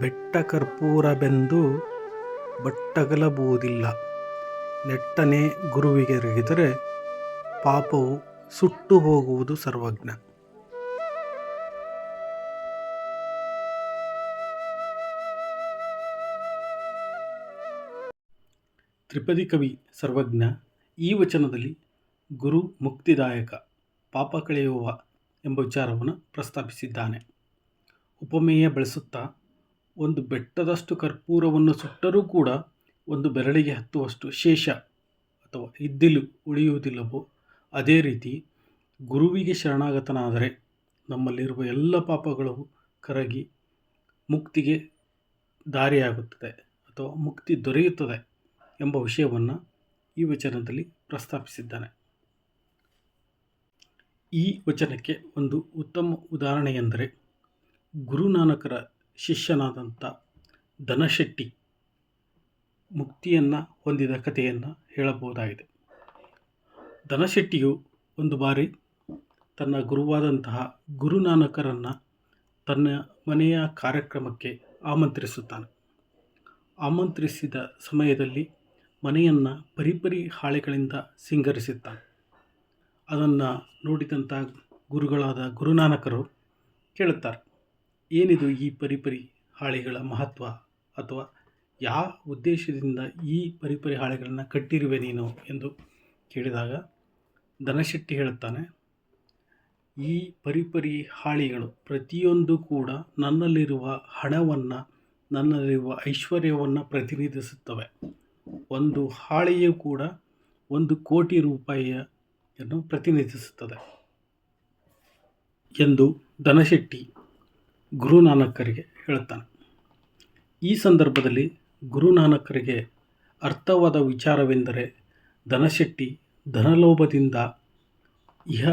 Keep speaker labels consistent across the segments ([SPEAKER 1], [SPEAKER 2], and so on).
[SPEAKER 1] ಬೆಟ್ಟ ಕರ್ಪೂರ ಬೆಂದು ಬಟ್ಟಗಲಬುವುದಿಲ್ಲ ನೆಟ್ಟನೆ ಗುರುವಿಗೆರಗಿದರೆ ಪಾಪವು ಸುಟ್ಟು ಹೋಗುವುದು ಸರ್ವಜ್ಞ. ತ್ರಿಪದಿ ಕವಿ ಸರ್ವಜ್ಞ, ಈ ವಚನದಲ್ಲಿ ಗುರು ಮುಕ್ತಿದಾಯಕ, ಪಾಪ ಕಳೆಯುವ ಎಂಬ ವಿಚಾರವನ್ನು ಪ್ರಸ್ತಾಪಿಸಿದ್ದಾನೆ. ಉಪಮೇಯ ಬಳಸುತ್ತಾ ಒಂದು ಬೆಟ್ಟದಷ್ಟು ಕರ್ಪೂರವನ್ನು ಸುಟ್ಟರೂ ಕೂಡ ಒಂದು ಬೆರಳಿಗೆ ಹತ್ತುವಷ್ಟು ಶೇಷ ಅಥವಾ ಇದ್ದಿಲು ಉಳಿಯುವುದಿಲ್ಲವೋ, ಅದೇ ರೀತಿ ಗುರುವಿಗೆ ಶರಣಾಗತನಾದರೆ ನಮ್ಮಲ್ಲಿರುವ ಎಲ್ಲ ಪಾಪಗಳು ಕರಗಿ ಮುಕ್ತಿಗೆ ದಾರಿಯಾಗುತ್ತದೆ ಅಥವಾ ಮುಕ್ತಿ ದೊರೆಯುತ್ತದೆ ಎಂಬ ವಿಷಯವನ್ನು ಈ ವಚನದಲ್ಲಿ ಪ್ರಸ್ತಾಪಿಸಿದ್ದಾನೆ. ಈ ವಚನಕ್ಕೆ ಒಂದು ಉತ್ತಮ ಉದಾಹರಣೆ ಎಂದರೆ ಗುರುನಾನಕರ ಶಿಷ್ಯನಾದಂಥ ಧನಶೆಟ್ಟಿ ಮುಕ್ತಿಯನ್ನು ಹೊಂದಿದ ಕಥೆಯನ್ನು ಹೇಳಬಹುದಾಗಿದೆ. ಧನಶೆಟ್ಟಿಯು ಒಂದು ಬಾರಿ ತನ್ನ ಗುರುವಾದಂತಹ ಗುರುನಾನಕರನ್ನು ತನ್ನ ಮನೆಯ ಕಾರ್ಯಕ್ರಮಕ್ಕೆ ಆಮಂತ್ರಿಸುತ್ತಾನೆ. ಆಮಂತ್ರಿಸಿದ ಸಮಯದಲ್ಲಿ ಮನೆಯನ್ನು ಪರಿಪರಿ ಹಾಳೆಗಳಿಂದ ಸಿಂಗರಿಸುತ್ತಾನೆ. ಅದನ್ನು ನೋಡಿದಂಥ ಗುರುಗಳಾದ ಗುರುನಾನಕರು ಕೇಳುತ್ತಾರೆ. ಏನಿದು ಈ ಪರಿಪರಿ ಹಾಳೆಗಳ ಮಹತ್ವ ಅಥವಾ ಯಾವ ಉದ್ದೇಶದಿಂದ ಈ ಪರಿಪರಿ ಹಾಳೆಗಳನ್ನು ಕಟ್ಟಿರುವೆ ನೀನು ಎಂದು ಕೇಳಿದಾಗ ಧನಶೆಟ್ಟಿ ಹೇಳುತ್ತಾನೆ, ಈ ಪರಿಪರಿ ಹಾಳೆಗಳು ಪ್ರತಿಯೊಂದು ಕೂಡ ನನ್ನಲ್ಲಿರುವ ಹಣವನ್ನು, ನನ್ನಲ್ಲಿರುವ ಐಶ್ವರ್ಯವನ್ನು ಪ್ರತಿನಿಧಿಸುತ್ತವೆ. ಒಂದು ಹಾಳೆಯು ಕೂಡ ಒಂದು ಕೋಟಿ ರೂಪಾಯಿಯನ್ನು ಪ್ರತಿನಿಧಿಸುತ್ತದೆ ಎಂದು ಧನಶೆಟ್ಟಿ ಗುರುನಾನಕರಿಗೆ ಹೇಳುತ್ತಾನೆ ಈ ಸಂದರ್ಭದಲ್ಲಿ ಗುರುನಾನಕರಿಗೆ ಅರ್ಥವಾದ ವಿಚಾರವೆಂದರೆ ಧನಶೆಟ್ಟಿ ಧನಲೋಭದಿಂದ ಇಹ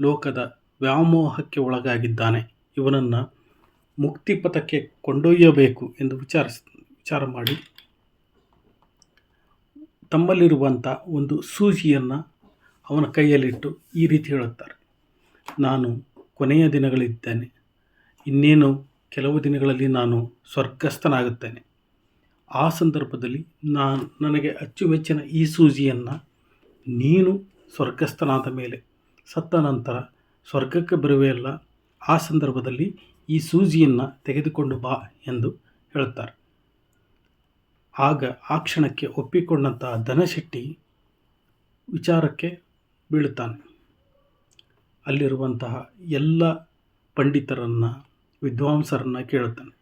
[SPEAKER 1] ಲೋಕದ ವ್ಯಾಮೋಹಕ್ಕೆ ಒಳಗಾಗಿದ್ದಾನೆ. ಇವನನ್ನು ಮುಕ್ತಿಪಥಕ್ಕೆ ಕೊಂಡೊಯ್ಯಬೇಕು ಎಂದು ವಿಚಾರಿಸ್, ವಿಚಾರ ಮಾಡಿ ತಮ್ಮಲ್ಲಿರುವಂಥ ಒಂದು ಸೂಜಿಯನ್ನು ಅವನ ಕೈಯಲ್ಲಿಟ್ಟು ಈ ರೀತಿ ಹೇಳುತ್ತಾರೆ. ನಾನು ಕೊನೆಯ ದಿನಗಳಿದ್ದೇನೆ. ಇನ್ನೇನು ಕೆಲವು ದಿನಗಳಲ್ಲಿ ನಾನು ಸ್ವರ್ಗಸ್ಥನಾಗುತ್ತೇನೆ. ಆ ಸಂದರ್ಭದಲ್ಲಿ ನಾನು ನನಗೆ ಅಚ್ಚುಮೆಚ್ಚಿನ ಈ ಸೂಜಿಯನ್ನು ನೀನು ಸ್ವರ್ಗಸ್ಥನಾದ ಮೇಲೆ ಸತ್ತ ನಂತರ ಸ್ವರ್ಗಕ್ಕೆ ಬರುವೆಯಲ್ಲ, ಆ ಸಂದರ್ಭದಲ್ಲಿ ಈ ಸೂಜಿಯನ್ನು ತೆಗೆದುಕೊಂಡು ಬಾ ಎಂದು ಹೇಳುತ್ತಾರೆ ಆಗ ಆ ಕ್ಷಣಕ್ಕೆ ಒಪ್ಪಿಕೊಂಡಂತಹ ಧನಶೆಟ್ಟಿ ವಿಚಾರಕ್ಕೆ ಬೀಳುತ್ತಾನೆ. ಅಲ್ಲಿರುವಂತಹ ಎಲ್ಲ ಪಂಡಿತರನ್ನು ವಿದ್ವಾಂಸರನ್ನು ಕೇಳುತ್ತಾನೆ.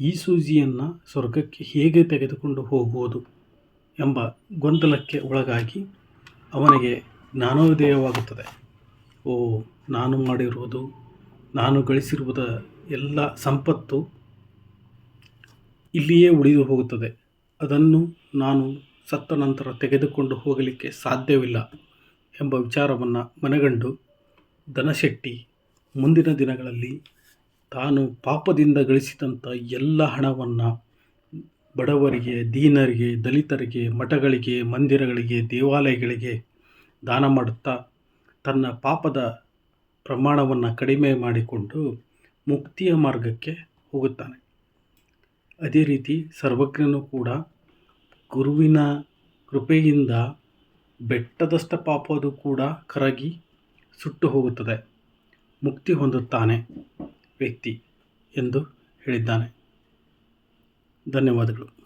[SPEAKER 1] ಈ ಸೂಜಿಯನ್ನು ಸ್ವರ್ಗಕ್ಕೆ ಹೇಗೆ ತೆಗೆದುಕೊಂಡು ಹೋಗುವುದು ಎಂಬ ಗೊಂದಲಕ್ಕೆ ಒಳಗಾಗಿ ಅವನಿಗೆ ಜ್ಞಾನೋದಯವಾಗುತ್ತದೆ. ಓ, ನಾನು ಮಾಡಿರುವುದು, ನಾನು ಗಳಿಸಿರುವುದ ಎಲ್ಲ ಸಂಪತ್ತು ಇಲ್ಲಿಯೇ ಉಳಿದು ಹೋಗುತ್ತದೆ. ಅದನ್ನು ನಾನು ಸತ್ತ ನಂತರ ತೆಗೆದುಕೊಂಡು ಹೋಗಲಿಕ್ಕೆ ಸಾಧ್ಯವಿಲ್ಲ ಎಂಬ ವಿಚಾರವನ್ನು ಮನಗಂಡು ಧನಶೆಟ್ಟಿ ಮುಂದಿನ ದಿನಗಳಲ್ಲಿ ತಾನು ಪಾಪದಿಂದ ಗಳಿಸಿದಂಥ ಎಲ್ಲ ಹಣವನ್ನು ಬಡವರಿಗೆ, ದೀನರಿಗೆ, ದಲಿತರಿಗೆ, ಮಠಗಳಿಗೆ, ಮಂದಿರಗಳಿಗೆ, ದೇವಾಲಯಗಳಿಗೆ ದಾನ ಮಾಡುತ್ತಾ ತನ್ನ ಪಾಪದ ಪ್ರಮಾಣವನ್ನು ಕಡಿಮೆ ಮಾಡಿಕೊಂಡು ಮುಕ್ತಿಯ ಮಾರ್ಗಕ್ಕೆ ಹೋಗುತ್ತಾನೆ. ಅದೇ ರೀತಿ ಸರ್ವಜ್ಞನು ಕೂಡ ಗುರುವಿನ ಕೃಪೆಯಿಂದ ಬೆಟ್ಟದಷ್ಟ ಪಾಪದು ಕೂಡ ಕರಗಿ ಸುಟ್ಟು ಹೋಗುತ್ತದೆ, ಮುಕ್ತಿ ಹೊಂದುತ್ತಾನೆ. ವ್ಯಕ್ತಿ ಎಂದು ಹೇಳಿದ್ದಾನೆ. ಧನ್ಯವಾದಗಳು.